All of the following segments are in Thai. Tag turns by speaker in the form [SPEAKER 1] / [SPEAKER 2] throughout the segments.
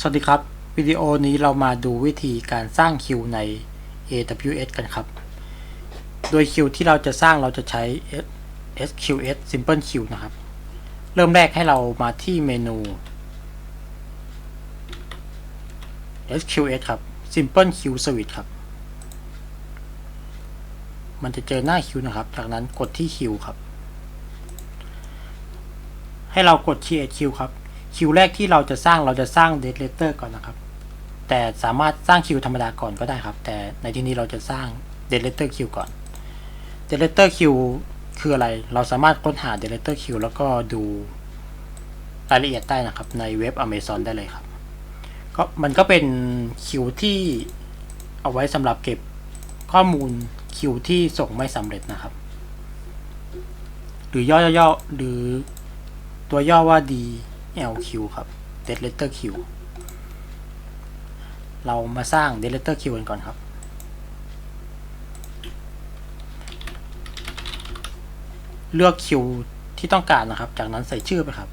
[SPEAKER 1] สวัสดีครับ วิดีโอนี้เรามาดูวิธีการสร้างคิวใน AWS กันครับ โดยคิวที่เราจะสร้างเราจะใช้ SQS Simple Queue นะครับ เริ่มแรกให้เรามาที่เมนู SQS ครับ Simple Queue Service ครับ มันจะเจอหน้าคิวนะครับ จากนั้นกดที่คิวครับ ให้เรากด create queue ครับ คิวแรกที่เราจะสร้างเราจะสร้าง date letter ก่อนนะครับ แต่สามารถสร้างคิวธรรมดาก่อนก็ได้ครับ แต่ในที่นี้เราจะสร้าง date letter queue ก่อน date letter queue คืออะไร เราสามารถค้นหา date letter queue แล้วก็ดูรายละเอียดได้นะครับ ในเว็บ Amazon ได้เลยครับ ก็มันก็เป็นคิวที่เอาไว้สำหรับเก็บข้อมูลคิวที่ส่งไม่สำเร็จนะครับ หรือย่อๆหรือตัวย่อว่า LQ ครับ Dead Letter Q เรามาสร้าง Dead Letter Q กันก่อนครับ เลือกคิวที่ต้องการนะครับ จากนั้นใส่ชื่อไปครับ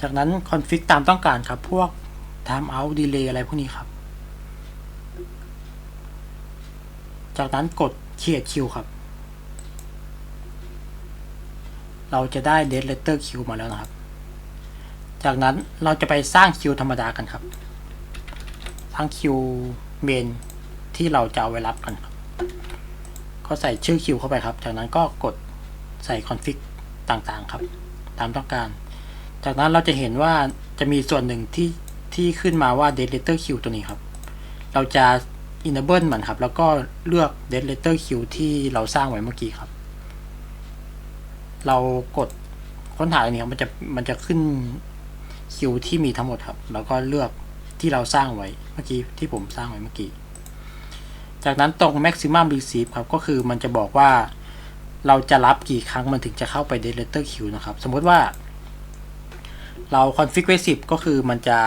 [SPEAKER 1] จากนั้นคอนฟิกตามต้องการครับพวก time out delay อะไรพวกนี้ครับ จากนั้นกด create queue ครับ เราจะได้ date letter queue มาแล้วนะครับ จากนั้นเราจะไปสร้างคิวธรรมดากันครับ สร้างคิวเมนที่เราจะเอาไว้รับกันครับ ก็ใส่ชื่อคิวเข้าไปครับ จากนั้นก็กดใส่คอนฟิกต่างๆครับ ตามต้องการ จากนั้นเราจะเห็นว่าจะมีส่วนหนึ่งที่ที่ขึ้นมาว่า date letter queue ตัวนี้ครับ เราจะ enable มันครับ แล้วก็เลือก date letter queue ที่เราสร้างไว้เมื่อกี้ครับ เรากดค้นหาอันนี้ครับมันจะมันจะขึ้นคิวที่มีทั้งหมดครับ แล้วก็เลือกที่เราสร้างไว้เมื่อกี้ที่ผมสร้างไว้เมื่อกี้ จากนั้นตรง maximum receive ครับ ก็คือมันจะบอกว่าเราจะรับกี่ครั้งมันถึงจะเข้าไป date letter queue นะครับ สมมติว่า เราคอนฟิกไว้สิบก็คือมันจะ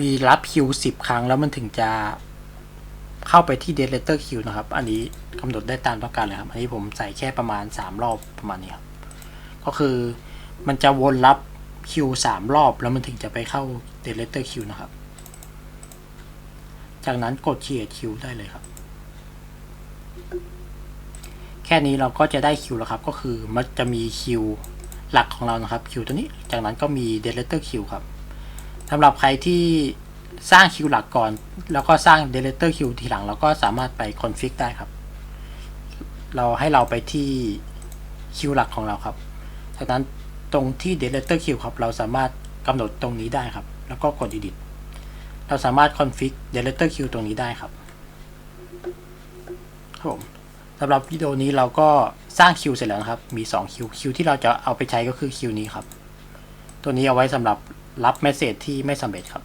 [SPEAKER 1] มีรับคิวสิบครั้งแล้วมันถึงจะเข้าไปที่ date letter queue นะครับ อันนี้กำหนดได้ตามต้องการเลยครับ อันนี้ผมใส่แค่ประมาณสามรอบประมาณนี้ครับ ก็คือมันจะวนรับคิวสามรอบแล้วมันถึงจะไปเข้า date letter queue นะครับ จากนั้นกด create queue ได้เลยครับ แค่นี้เราก็จะได้คิวแล้วครับ ก็คือมันจะมีคิว หลักของเรานะครับ คิวตัวนี้ จากนั้นก็มี d e l e t e r คิวครับสำหรับใครที่สร้างคิวหลักก่อน แล้วก็สร้าง d e l e t e r คิวทีหลัง เราก็สามารถไปคอนฟิกได้ครับ เราให้เราไปที่คิวหลักของเราครับ จากนั้นตรงที่ d e l e t e r คิวครับ เราสามารถกำหนดตรงนี้ได้ครับ แล้วก็กด edit เราสามารถคอนฟิก d e l e t e r คิวตรงนี้ได้ครับครับผมสำหรับวิดีโอนี้เราก็ สร้างคิวเสร็จแล้วนะครับ มี2คิวคิวที่เราจะเอาไปใช้ก็คือคิวนี้ครับ ตัวนี้เอาไว้สำหรับรับเมสเซจที่ไม่สำเร็จครับ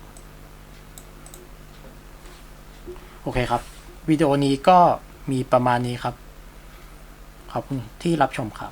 [SPEAKER 1] โอเคครับ วิดีโอนี้ก็มีประมาณนี้ครับ ขอบคุณที่รับชมครับ